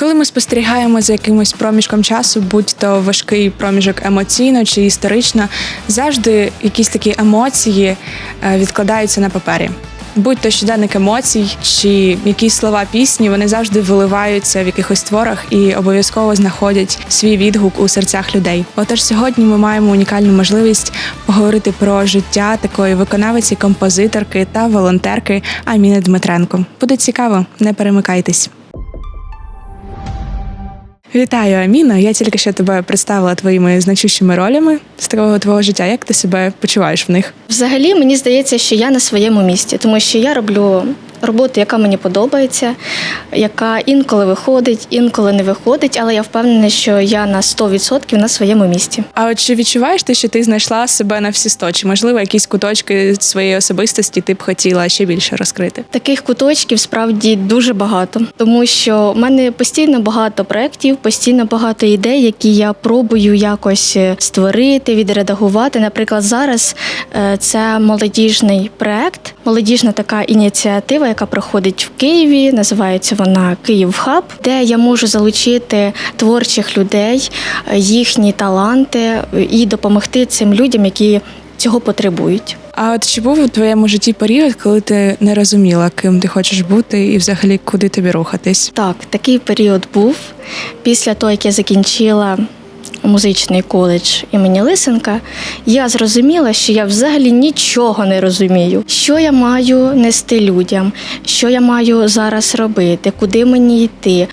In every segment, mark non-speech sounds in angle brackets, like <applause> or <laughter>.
Коли ми спостерігаємо за якимось проміжком часу, будь то важкий проміжок емоційно чи історично, завжди якісь такі емоції е, відкладаються на папері. Будь то щоденник емоцій чи якісь слова пісні, вони завжди виливаються в якихось творах і обов'язково знаходять свій відгук у серцях людей. Отож, сьогодні ми маємо унікальну можливість поговорити про життя такої виконавиці, композиторки та волонтерки Аміни Дмитренко. Буде цікаво, не перемикайтесь. Вітаю, Аміна. Я тільки що тебе представила твоїми значущими ролями з такого твого життя. Як ти себе почуваєш в них? Взагалі, мені здається, що я на своєму місці, тому що я роблю роботу, яка мені подобається, яка інколи виходить, інколи не виходить, але я впевнена, що я на 100% на своєму місці. А от чи відчуваєш ти, що ти знайшла себе на всі сто? Чи можливо якісь куточки своєї особистості ти б хотіла ще більше розкрити? Таких куточків справді дуже багато, тому що в мене постійно багато проєктів, постійно багато ідей, які я пробую якось е, створити, відредагувати. Наприклад, зараз е, це молодіжний проєкт, молодіжна така ініціатива, яка проходить в Києві. Називається вона Київ Хаб, де я можу залучити творчих людей, їхні таланти і допомогти цим людям, які цього потребують. А от чи був у твоєму житті період, коли ти не розуміла, ким ти хочеш бути, і взагалі куди тобі рухатись? Так, такий період був. Після того, як я закінчила музичний коледж імені Лисенка, я зрозуміла, що я взагалі нічого не розумію, що я маю нести людям, що я маю зараз робити, куди мені йти.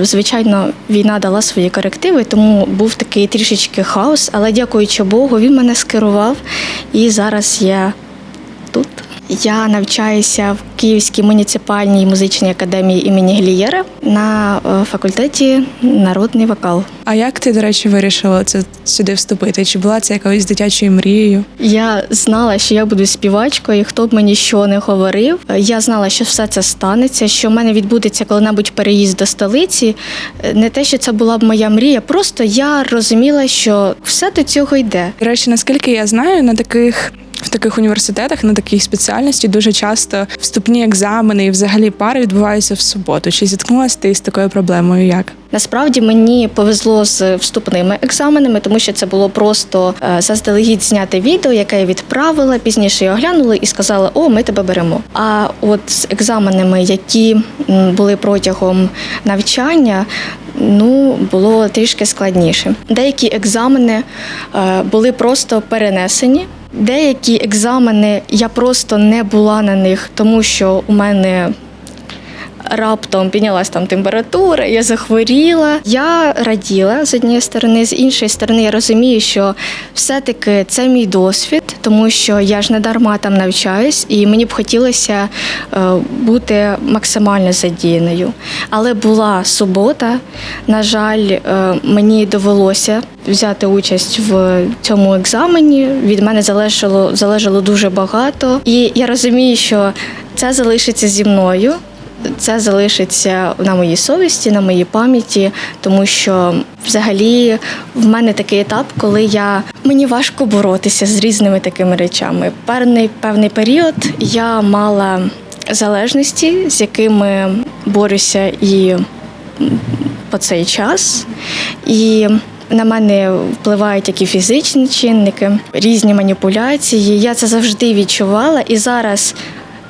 Е, Звичайно, війна дала свої корективи, тому був такий трішечки хаос, але дякуючи Богу, він мене скерував, і зараз я тут. Я навчаюся в Київській муніципальній музичній академії імені Глієра на е, факультеті народний вокал. А як ти, до речі, вирішила це сюди вступити? Чи була це якоюсь дитячою мрією? Я знала, що я буду співачкою, і хто б мені що не говорив. Я знала, що все це станеться, що в мене відбудеться коли-небудь переїзд до столиці. Не те, що це була б моя мрія, просто я розуміла, що все до цього йде. До речі, наскільки я знаю, на таких. В таких університетах на такій спеціальності дуже часто вступні екзамени і взагалі пари відбуваються в суботу. Чи зіткнулася ти з такою проблемою? Як? Насправді мені повезло з вступними екзаменами, тому що це було просто е, заздалегідь зняти відео, яке я відправила. Пізніше я оглянула і сказала: О, ми тебе беремо. А от з екзаменами, які були протягом навчання. Ну, було трішки складніше. Деякі екзамени е, були просто перенесені. Деякі екзамени я просто не була на них, тому що у мене раптом піднялась там температура, я захворіла. Я раділа з однієї сторони, з іншої сторони, я розумію, що все-таки це мій досвід, тому що я ж не дарма там навчаюсь, і мені б хотілося е, бути максимально задіяною. Але була субота. На жаль, е, мені довелося взяти участь в цьому екзамені. Від мене залежало, залежало дуже багато. І я розумію, що це залишиться зі мною. Це залишиться на моїй совісті, на моїй пам'яті, тому що взагалі в мене такий етап, коли я мені важко боротися з різними такими речами. Певний певний період я мала залежності, з якими борюся і по цей час. І на мене впливають які фізичні чинники, різні маніпуляції. Я це завжди відчувала і зараз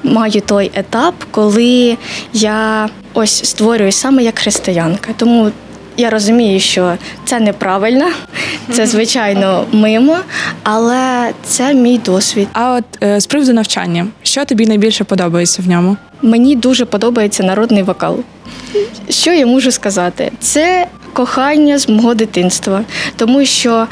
маю той етап, коли я ось створюю саме як християнка. Тому я розумію, що це неправильно, це звичайно мимо, але це мій досвід. А от е, з приводу навчання, що тобі найбільше подобається в ньому? Мені дуже подобається народний вокал. Що я можу сказати? Це кохання з мого дитинства, тому що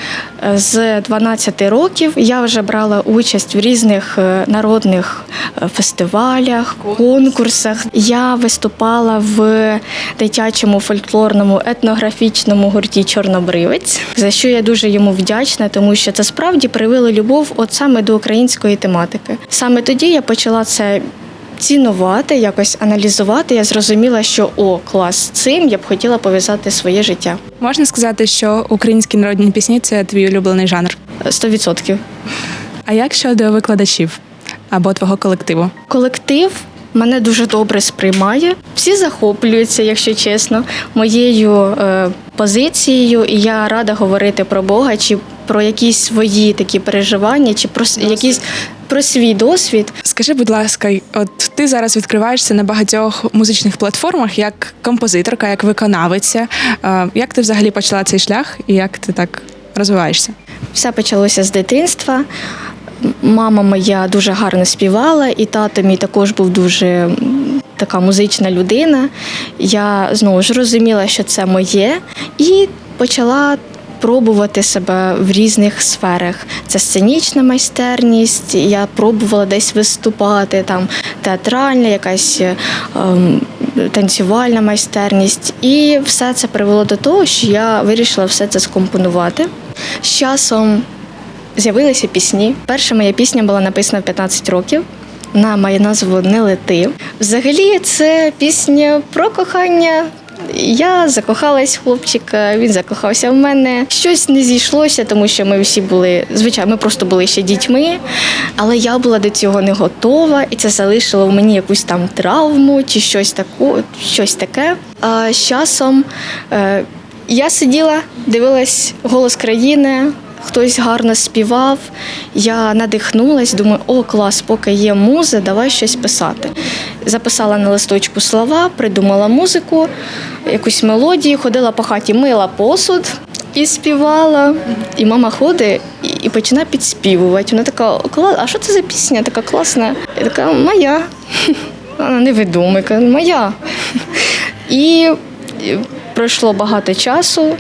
е, з 12 років я вже брала участь в різних е, народних е, фестивалях, конкурсах. Я виступала в дитячому фольклорному етнографічному гурті Чорнобривець, за що я дуже йому вдячна, тому що це справді привело любов от саме до української тематики. Саме тоді я почала це цінувати, якось аналізувати. Я зрозуміла, що о, клас з цим я б хотіла пов'язати своє життя. Можна сказати, що українські народні пісні це твій улюблений жанр. Сто відсотків. А як щодо викладачів або твого колективу? Колектив мене дуже добре сприймає. Всі захоплюються, якщо чесно, моєю е, позицією, і я рада говорити про Бога чи про якісь свої такі переживання, чи про с- якісь про свій досвід. Скажи, будь ласка, от ти зараз відкриваєшся на багатьох музичних платформах як композиторка, як виконавиця. Е, Як ти взагалі почала цей шлях і як ти так розвиваєшся? Все почалося з дитинства. Мама моя дуже гарно співала, і тато мій також був дуже така музична людина. Я знову ж розуміла, що це моє, і почала пробувати себе в різних сферах. Це сценічна майстерність. Я пробувала десь виступати, там театральна, якась ем, танцювальна майстерність. І все це привело до того, що я вирішила все це скомпонувати. З часом з'явилися пісні. Перша моя пісня була написана в 15 років. Вона має назву Не лети. Взагалі, це пісня про кохання. Я закохалась в хлопчика, він закохався в мене. Щось не зійшлося, тому що ми всі були, звичайно, ми просто були ще дітьми, але я була до цього не готова, і це залишило в мені якусь там травму чи щось таку, щось таке. А з часом е, я сиділа, дивилась голос країни. Хтось гарно співав. Я надихнулась, думаю, о, клас, поки є муза, давай щось писати. Записала на листочку слова, придумала музику, якусь мелодію, ходила по хаті, мила посуд і співала. І мама ходить і, починає підспівувати. Вона така, «Кла- а що це за пісня? Така класна. Я така, моя. <laughs> Вона не моя. І пройшло багато часу,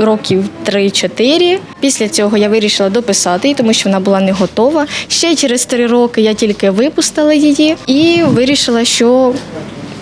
років 3-4. Після цього я вирішила дописати її, тому що вона була не готова. Ще через три роки я тільки випустила її і вирішила, що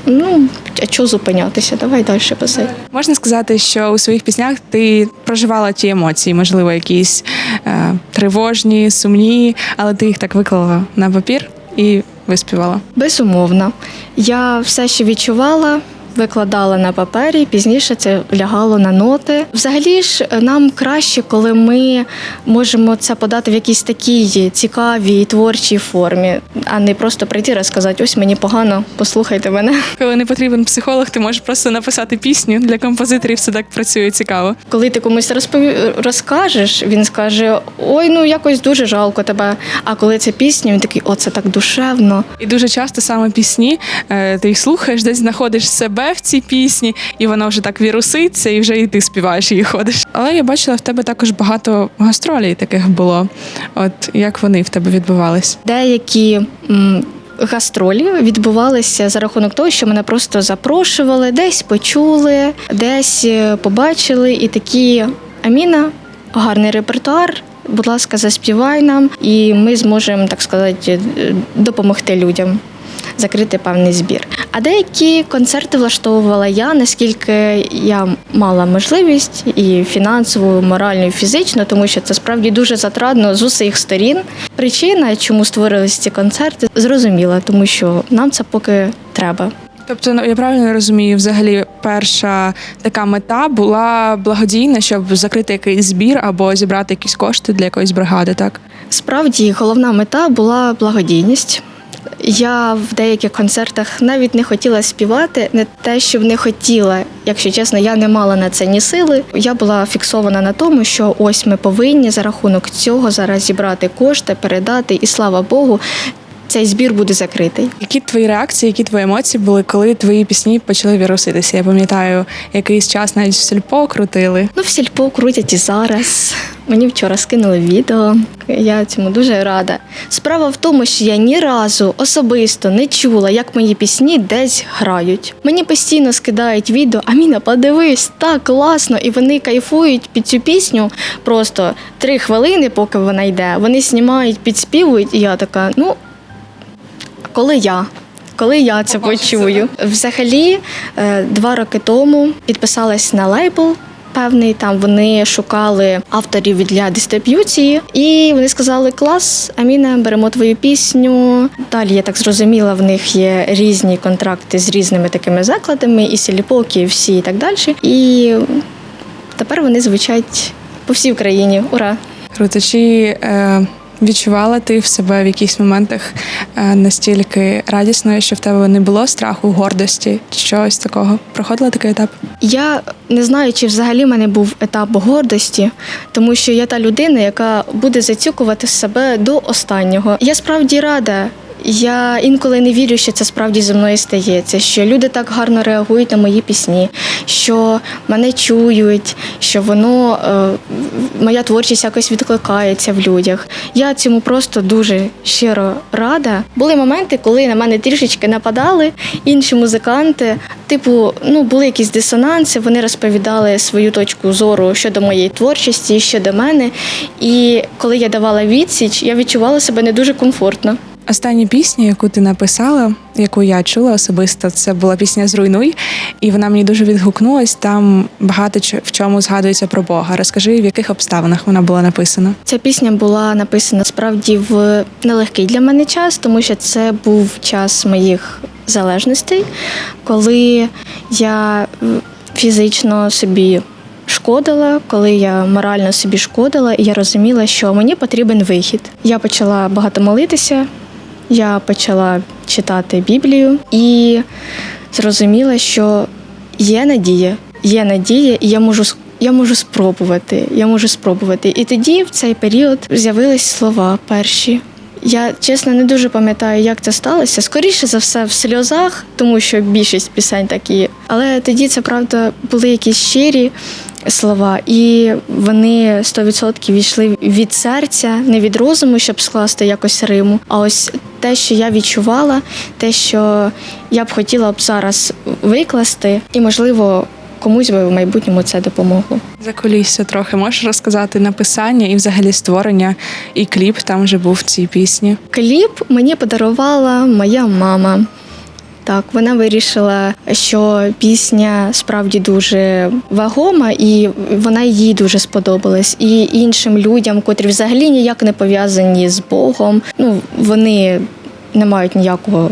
ну, а чого зупинятися? Давай далі писати. Можна сказати, що у своїх піснях ти проживала ті емоції, можливо, якісь е, тривожні, сумні, але ти їх так виклала на папір і виспівала. Безумовно. Я все, що відчувала, викладала на папері, пізніше це лягало на ноти. Взагалі ж нам краще, коли ми можемо це подати в якійсь такій цікавій творчій формі, а не просто прийти і розказати, ось мені погано, послухайте мене. Коли не потрібен психолог, ти можеш просто написати пісню. Для композиторів це так працює цікаво. Коли ти комусь розпові... розкажеш, він скаже: Ой, ну якось дуже жалко тебе. А коли це пісня, він такий, о, це так душевно. І дуже часто саме пісні, е, ти їх слухаєш, десь знаходиш себе в цій пісні, і вона вже так віруситься, і вже і ти співаєш і ходиш. Але я бачила в тебе також багато гастролей таких було. От як вони в тебе відбувались? Деякі м, гастролі відбувалися за рахунок того, що мене просто запрошували, десь почули, десь е, побачили, і такі Аміна, гарний репертуар. Будь ласка, заспівай нам, і ми зможемо, так сказати, е, допомогти людям. Закрити певний збір. А деякі концерти влаштовувала я, наскільки я мала можливість і фінансову, і моральну, і фізично, тому що це справді дуже затратно з усіх сторін. Причина, чому створились ці концерти, зрозуміла, тому що нам це поки треба. Тобто, ну, я правильно розумію, взагалі перша така мета була благодійна, щоб закрити якийсь збір або зібрати якісь кошти для якоїсь бригади, так? Справді, головна мета була благодійність. Я в деяких концертах навіть не хотіла співати, не те, що не хотіла. Якщо чесно, я не мала на це ні сили. Я була фіксована на тому, що ось ми повинні за рахунок цього зараз зібрати кошти, передати, і слава Богу, цей збір буде закритий. Які твої реакції, які твої емоції були, коли твої пісні почали віруситися? Я пам'ятаю, якийсь час навіть в сільпо крутили. Ну, в сільпо крутять і зараз. Мені вчора скинули відео. Я цьому дуже рада. Справа в тому, що я ні разу особисто не чула, як мої пісні десь грають. Мені постійно скидають відео, Аміна, подивись, так класно, і вони кайфують під цю пісню просто три хвилини, поки вона йде. Вони знімають, підспівують, і я така, ну, коли я? Коли я це почую? Взагалі, е, два роки тому підписалась на лейбл. Певний там вони шукали авторів для дистриб'юції, і вони сказали: клас, Аміна, беремо твою пісню. Далі я так зрозуміла, в них є різні контракти з різними такими закладами, і Сіліпокі, і всі, і так далі. І тепер вони звучать по всій Україні. Ура! Круто. Чи е, Відчувала ти в себе в якихось моментах е, настільки радісною, що в тебе не було страху, гордості, чогось такого? Проходила такий етап? Я не знаю, чи взагалі в мене був етап гордості, тому що я та людина, яка буде зацюкувати себе до останнього. Я справді рада. Я інколи не вірю, що це справді зі мною стається, що люди так гарно реагують на мої пісні, що мене чують, що воно е, моя творчість якось відкликається в людях. Я цьому просто дуже щиро рада. Були моменти, коли на мене трішечки нападали інші музиканти. Типу, ну були якісь дисонанси. Вони розповідали свою точку зору щодо моєї творчості, щодо мене. І коли я давала відсіч, я відчувала себе не дуже комфортно. Остання пісня, яку ти написала, яку я чула особисто, це була пісня Зруйнуй, і вона мені дуже відгукнулась. Там багато в чому згадується про Бога. Розкажи, в яких обставинах вона була написана. Ця пісня була написана справді в нелегкий для мене час, тому що це був час моїх залежностей, коли я фізично собі шкодила, коли я морально собі шкодила, і я розуміла, що мені потрібен вихід. Я почала багато молитися, я почала читати Біблію і зрозуміла, що є надія, є надія, і я можу я можу спробувати. Я можу спробувати. І тоді, в цей період, з'явились слова перші. Я чесно не дуже пам'ятаю, як це сталося. Скоріше за все, в сльозах, тому що більшість пісень такі. Але тоді це правда були якісь щирі слова, і вони 100% війшли від серця, не від розуму, щоб скласти якось риму. А ось те, що я відчувала, те, що я б хотіла б зараз викласти, і можливо. Комусь би в майбутньому це допомогло. За кулісся трохи можеш розказати написання і взагалі створення, і кліп там вже був в цій пісні. Кліп мені подарувала моя мама. Так, вона вирішила, що пісня справді дуже вагома, і вона їй дуже сподобалась. І іншим людям, котрі взагалі ніяк не пов'язані з Богом, ну вони не мають ніякого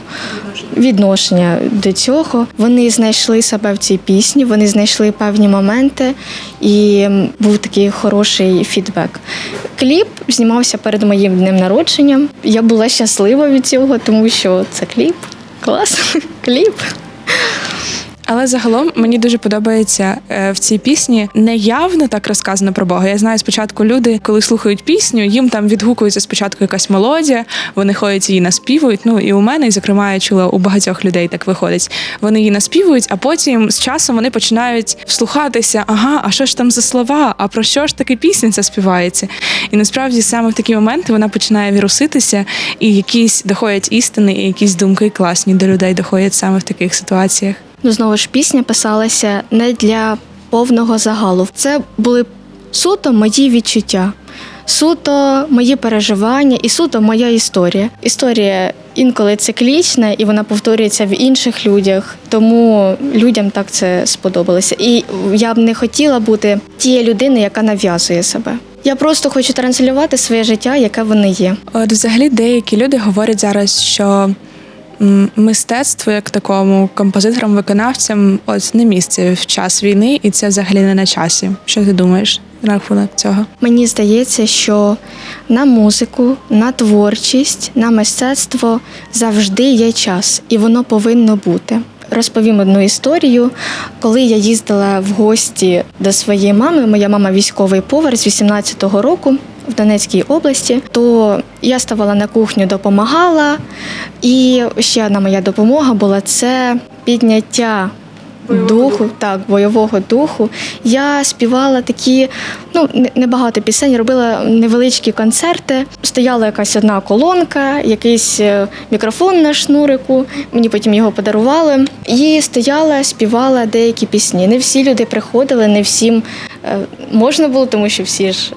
відношення до цього. Вони знайшли себе в цій пісні, вони знайшли певні моменти, і був такий хороший фідбек. Кліп знімався перед моїм днем народженням. Я була щаслива від цього, тому що це кліп. Клас, кліп. Але загалом мені дуже подобається е, в цій пісні не явно так розказано про Бога. Я знаю, спочатку люди, коли слухають пісню, їм там відгукується спочатку якась мелодія, вони ходять її наспівують. Ну і у мене, і зокрема, я чула у багатьох людей так виходить. Вони її наспівують, а потім з часом вони починають вслухатися. Ага, а що ж там за слова? А про що ж таки пісня ця співається? І насправді саме в такі моменти вона починає віруситися, і якісь доходять істини, і якісь думки класні до людей доходять саме в таких ситуаціях. Ну знову ж пісня писалася не для повного загалу. Це були суто мої відчуття, суто мої переживання і суто моя історія. Історія інколи циклічна, і вона повторюється в інших людях, тому людям так це сподобалося. І я б не хотіла бути тією людиною, яка нав'язує себе. Я просто хочу транслювати своє життя, яке воно є. От взагалі деякі люди говорять зараз, що м, мистецтво як такому композиторам, виконавцям, от не місце в час війни, і це взагалі не на часі. Що ти думаєш на рахунок цього? Мені здається, що на музику, на творчість, на мистецтво завжди є час, і воно повинно бути. Розповім одну історію. Коли я їздила в гості до своєї мами, моя мама військовий повар з 18-го року в Донецькій області, то я ставала на кухню, допомагала. І ще одна моя допомога була це підняття духу, так, бойового духу. Я співала такі, ну не- небагато пісень, робила невеличкі концерти. Стояла якась одна колонка, якийсь е, мікрофон на шнурику. Мені потім його подарували. І стояла, співала деякі пісні. Не всі люди приходили, не всім е, можна було, тому що всі ж.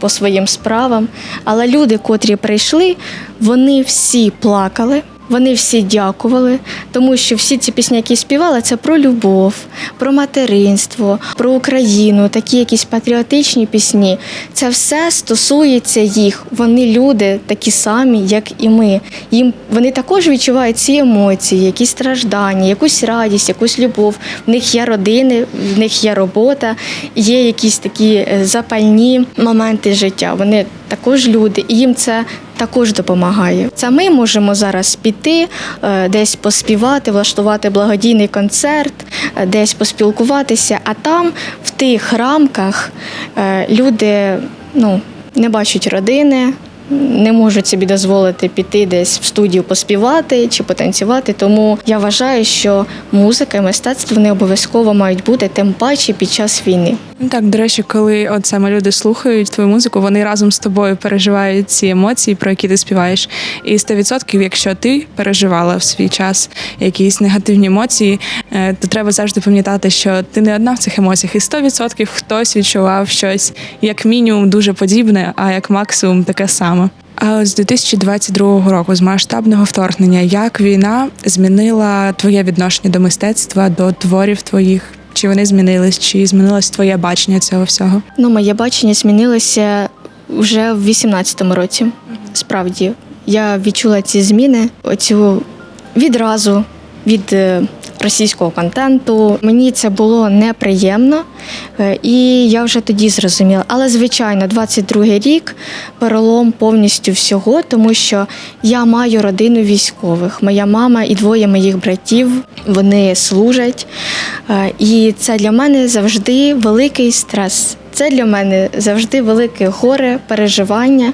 По своїм справам, але люди, котрі прийшли, вони всі плакали. Вони всі дякували, тому що всі ці пісні, які співали, це про любов, про материнство, про Україну, такі якісь патріотичні пісні. Це все стосується їх. Вони люди такі самі, як і ми. Їм вони також відчувають ці емоції, якісь страждання, якусь радість, якусь любов. В них є родини, в них є робота, є якісь такі е, запальні моменти життя. Вони також люди, і їм це також допомагає. Це ми можемо зараз піти, е, десь поспівати, влаштувати благодійний концерт, е, десь поспілкуватися. А там, в тих рамках, е, люди ну, не бачать родини. Не можуть собі дозволити піти десь в студію поспівати чи потанцювати. Тому я вважаю, що музика і мистецтво вони обов'язково мають бути тим паче під час війни. Ну так, до речі, коли от саме люди слухають твою музику, вони разом з тобою переживають ці емоції, про які ти співаєш. І 100%, якщо ти переживала в свій час якісь негативні емоції, е, то треба завжди пам'ятати, що ти не одна в цих емоціях, і 100% хтось відчував щось як мінімум дуже подібне, а як максимум таке саме. А от з 2022 року, з масштабного вторгнення, як війна змінила твоє відношення до мистецтва, до творів твоїх? Чи вони змінились, чи змінилось твоє бачення цього всього? Ну, моє бачення змінилося вже в 18-му році. Справді, я відчула ці зміни, оцю відразу від е, російського контенту. Мені це було неприємно, е, і я вже тоді зрозуміла. Але звичайно, 22-й рік перелом повністю всього, тому що я маю родину військових. Моя мама і двоє моїх братів вони служать. Е, І це для мене завжди великий стрес. Це для мене завжди велике горе, переживання,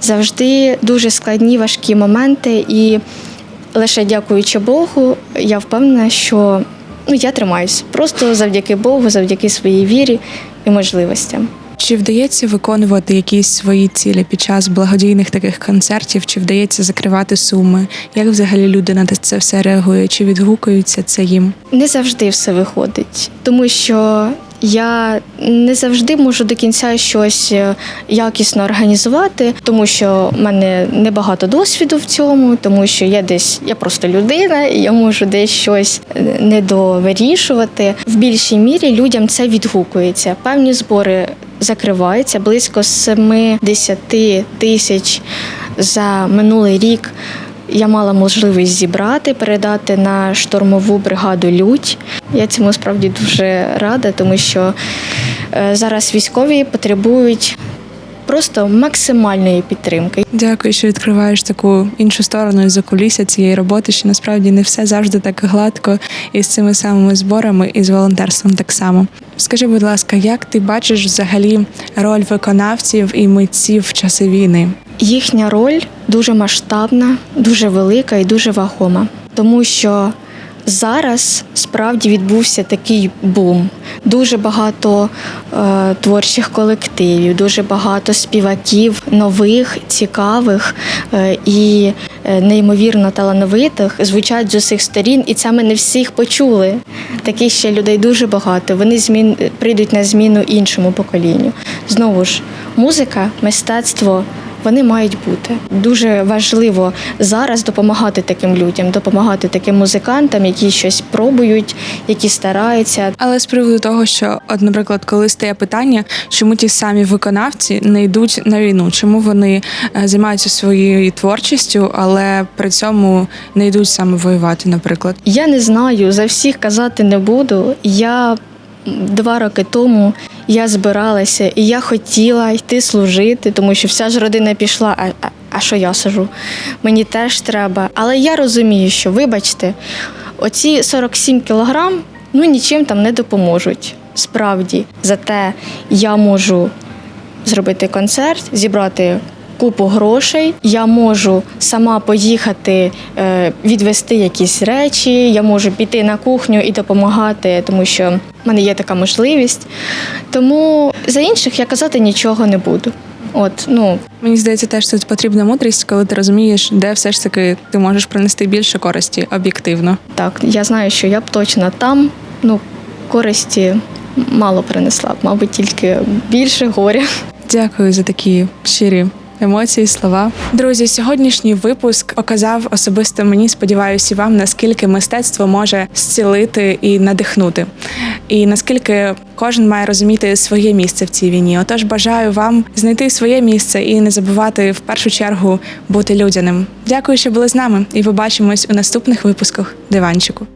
завжди дуже складні важкі моменти. І лише дякуючи Богу, я впевнена, що ну, я тримаюсь. Просто завдяки Богу, завдяки своїй вірі і можливостям. Чи вдається виконувати якісь свої цілі під час благодійних таких концертів? Чи вдається закривати суми? Як взагалі люди на це все реагують? Чи відгукуються це їм? Не завжди все виходить, тому що я не завжди можу до кінця щось е, якісно організувати, тому що в мене небагато досвіду в цьому, тому що я десь я просто людина, і я можу десь щось е, недовирішувати. В більшій мірі людям це відгукується. Певні збори закриваються близько 70 тисяч за минулий рік. Я мала можливість зібрати, передати на штурмову бригаду Людь. Я цьому справді дуже рада, тому що е, зараз військові потребують просто максимальної підтримки. Дякую, що відкриваєш таку іншу сторону із закулісся цієї роботи, що насправді не все завжди так гладко і з цими самими зборами, і з волонтерством так само. Скажи, будь ласка, як ти бачиш взагалі роль виконавців і митців в часи війни? Їхня роль дуже масштабна, дуже велика і дуже вагома, тому що зараз справді відбувся такий бум. Дуже багато е, творчих колективів, дуже багато співаків нових, цікавих е, і е, неймовірно талановитих звучать з усіх сторін, і це ми не всіх почули. Таких ще людей дуже багато. Вони змін прийдуть на зміну іншому поколінню. Знову ж, музика, мистецтво. Вони мають бути дуже важливо зараз допомагати таким людям, допомагати таким музикантам, які щось пробують, які стараються. Але з приводу того, що, от, наприклад, коли стає питання, чому ті самі виконавці не йдуть на війну, чому вони е, займаються своєю творчістю, але при цьому не йдуть саме воювати, наприклад. Я не знаю, за всіх казати не буду. Я два роки тому я збиралася і я хотіла йти служити, тому що вся ж родина пішла. А, а, що я сижу? Мені теж треба. Але я розумію, що, вибачте, оці 47 кілограм ну нічим там не допоможуть. Справді, зате я можу зробити концерт, зібрати купу грошей. Я можу сама поїхати е, відвести якісь речі. Я можу піти на кухню і допомагати, тому що в мене є така можливість. Тому за інших я казати нічого не буду. От, ну Мені здається, теж тут потрібна мудрість, коли ти розумієш, де все ж таки ти можеш принести більше користі об'єктивно. так, я знаю, що я б точно там ну, користі мало принесла, б, мабуть, тільки більше горя. Дякую за такі щирі. Емоції, слова, друзі. Сьогоднішній випуск показав особисто мені, сподіваюся, вам наскільки мистецтво може зцілити і надихнути, і наскільки кожен має розуміти своє місце в цій війні. Отож, бажаю вам знайти своє місце і не забувати в першу чергу бути людяним. Дякую, що були з нами, і побачимось у наступних випусках диванчику.